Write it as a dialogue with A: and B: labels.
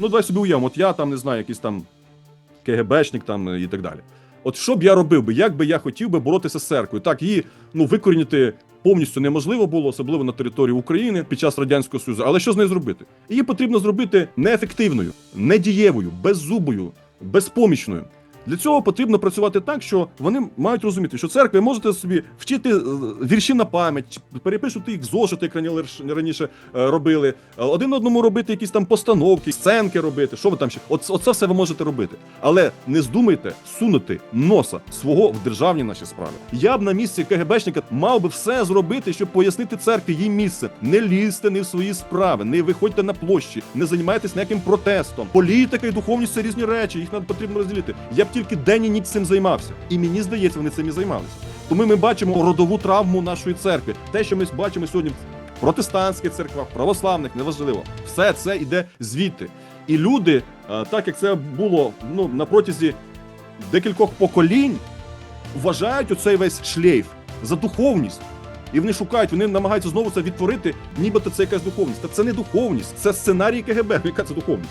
A: Ну, давай собі уявимо, от я там не знаю, якийсь там КГБшник там і так далі. От що б я робив би, як би я хотів би боротися з церквою? Так, її ну викорінити повністю неможливо було, особливо на території України під час радянського союзу. Але що з нею зробити? Її потрібно зробити неефективною, недієвою, беззубою, безпомічною. Для цього потрібно працювати так, що вони мають розуміти, що церкви можете собі вчити е, вірші на пам'ять, перепишути їх зошити, як раніше е, робили, е, один одному робити якісь там постановки, сценки робити. Що ви там ще? От, оце все ви можете робити. Але не здумайте сунути носа свого в державні наші справи. Я б на місці КГБшника мав би все зробити, щоб пояснити церкві їй місце. Не лізьте не в свої справи, не виходьте на площі, не займайтесь ніяким протестом. Політика і духовність це різні речі, їх потрібно розділити. Я б тільки день і ніч цим займався. І мені здається, вони цим і займалися. Тому ми бачимо родову травму нашої церкви. Те, що ми бачимо сьогодні в протестантських церквах, православних, неважливо, все це йде звідти. І люди, е, так як це було ну на протязі декількох поколінь, вважають оцей весь шлейф за духовність. І вони шукають, вони намагаються знову це відтворити, нібито це якась духовність. Та це не духовність, це сценарій КГБ. Яка це духовність?